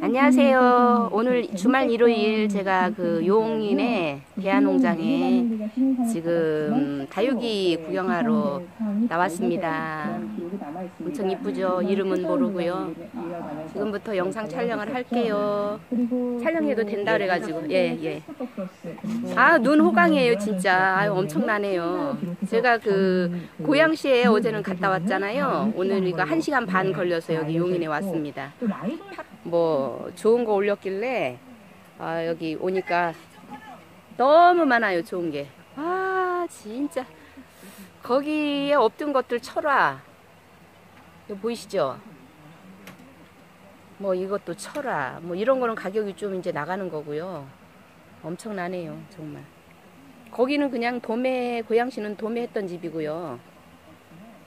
안녕하세요. 오늘 주말 일요일 제가 그 용인의 대한농장에 지금 다육이 구경하러 나왔습니다. 엄청 이쁘죠? 이름은 모르고요. 지금부터 영상 촬영을 할게요. 촬영해도 된다 그래가지고 예 예. 아 눈 호강이에요 진짜. 아유 엄청나네요. 제가 그 고양시에 어제는 갔다 왔잖아요. 오늘 이거 1 시간 반 걸려서 여기 용인에 왔습니다. 뭐 좋은 거 올렸길래 아 여기 오니까 너무 많아요 좋은 게. 아 진짜 거기에 없던 것들 철화. 보이시죠? 뭐 이것도 철화. 뭐 이런 거는 가격이 좀 이제 나가는 거고요. 엄청나네요 정말. 거기는 그냥 도매 고양시는 도매했던 집이고요.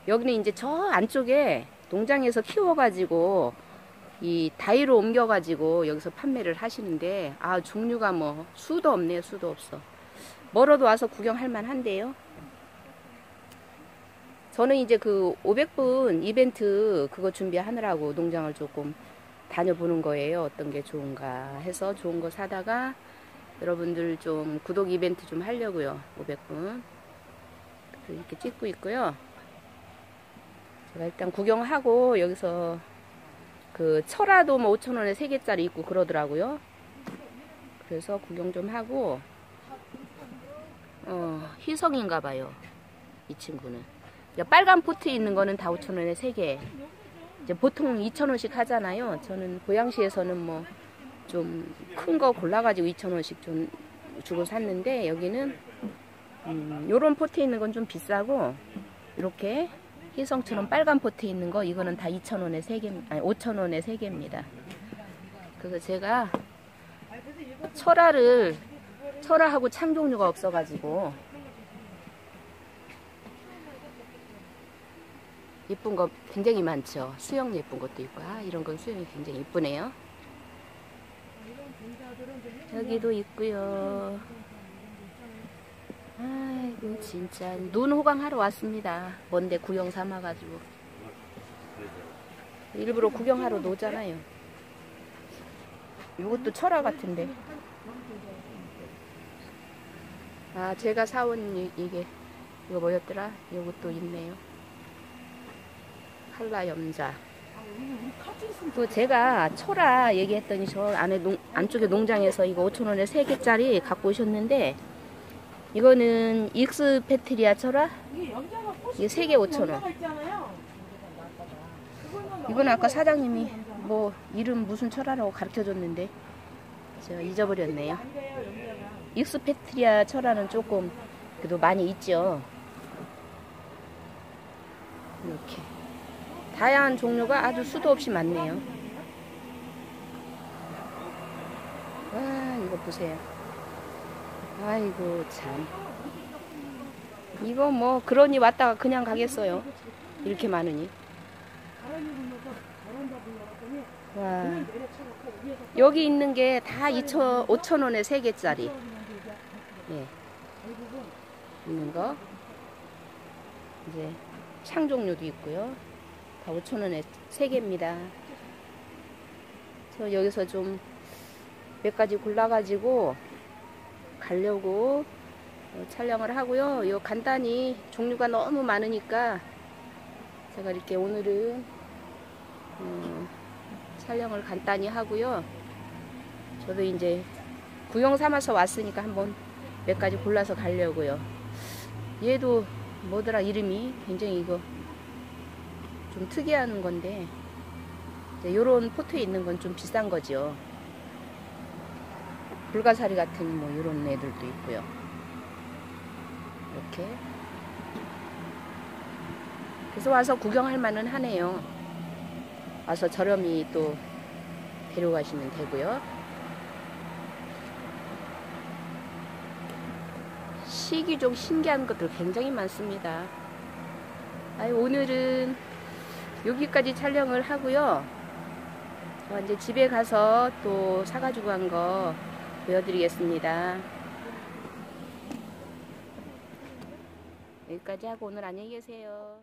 여기는 이제 저 안쪽에 농장에서 키워가지고 이 다이로 옮겨가지고 여기서 판매를 하시는데 아 종류가 뭐 수도 없네요 수도 없어. 멀어도 와서 구경할 만한데요. 저는 이제 그 500분 이벤트 그거 준비하느라고 농장을 조금 다녀보는 거예요. 어떤 게 좋은가 해서 좋은 거 사다가 여러분들 좀 구독 이벤트 좀 하려고요. 500분. 이렇게 찍고 있고요. 제가 일단 구경하고 여기서 그 철화도 뭐 5천원에 3개짜리 있고 그러더라고요. 그래서 구경 좀 하고 어 희성인가 봐요. 이 친구는. 빨간 포트 있는 거는 다 5천원에 3개. 이제 보통 2천원씩 하잖아요. 저는 고양시에서는 뭐 좀 큰 거 골라가지고 2천원씩 좀 주고 샀는데 여기는 음, 요런 포트 있는 건 좀 비싸고 이렇게 희성처럼 빨간 포트 있는 거 이거는 다 2,000원에 3개 아니 5,000원에 3개입니다. 그래서 제가 철화를 철화하고 창 종류가 없어 가지고 예쁜 거 굉장히 많죠. 수영 예쁜 것도 있고 아 이런 건 수영이 굉장히 예쁘네요. 여기도 있고요. 아이고 진짜 눈 호강하러 왔습니다. 뭔데 구경 삼아가지고 일부러 구경하러 노잖아요. 이것도 철화 같은데. 아 제가 사온 이, 이게 이거 뭐였더라? 이것도 있네요. 칼라 염자. 또 제가 철화 얘기했더니 저 안에 농, 안쪽에 농장에서 이거 5천원에 3개짜리 갖고 오셨는데 이거는 익스 페트리아 철화? 이게 3개 5천원. 이건 아까 사장님이 뭐 이름 무슨 철화라고 가르쳐 줬는데 제가 잊어버렸네요. 익스 페트리아 철화는 조금 그래도 많이 있죠. 이렇게 다양한 종류가 아주 수도 없이 많네요. 와 이거 보세요. 아이고 참. 이거 뭐 그러니 왔다가 그냥 가겠어요? 이렇게 많으니. 와. 여기 있는 게 다 2천 5천 원에 3개짜리. 예. 있는 거. 이제 창 종류도 있고요. 다 5천 원에 3개입니다. 저 여기서 좀 몇 가지 골라가지고 가려고 어, 촬영을 하고요. 요 간단히 종류가 너무 많으니까 제가 이렇게 오늘은 음, 촬영을 간단히 하고요. 저도 이제 구경 삼아서 왔으니까 한번 몇 가지 골라서 가려고요. 얘도 뭐더라 이름이 굉장히 이거 좀 특이한 건데 요런 포트에 있는 건 좀 비싼 거죠. 불가사리 같은 뭐 이런 애들도 있고요. 이렇게. 그래서 와서 구경할 만은 하네요. 와서 저렴이 또 데려가시면 되고요. 시기종 신기한 것들 굉장히 많습니다. 아유, 오늘은 여기까지 촬영을 하고요. 이제 집에 가서 또 사가지고 간거 보여드리겠습니다. 여기까지 하고 오늘 안녕히 계세요.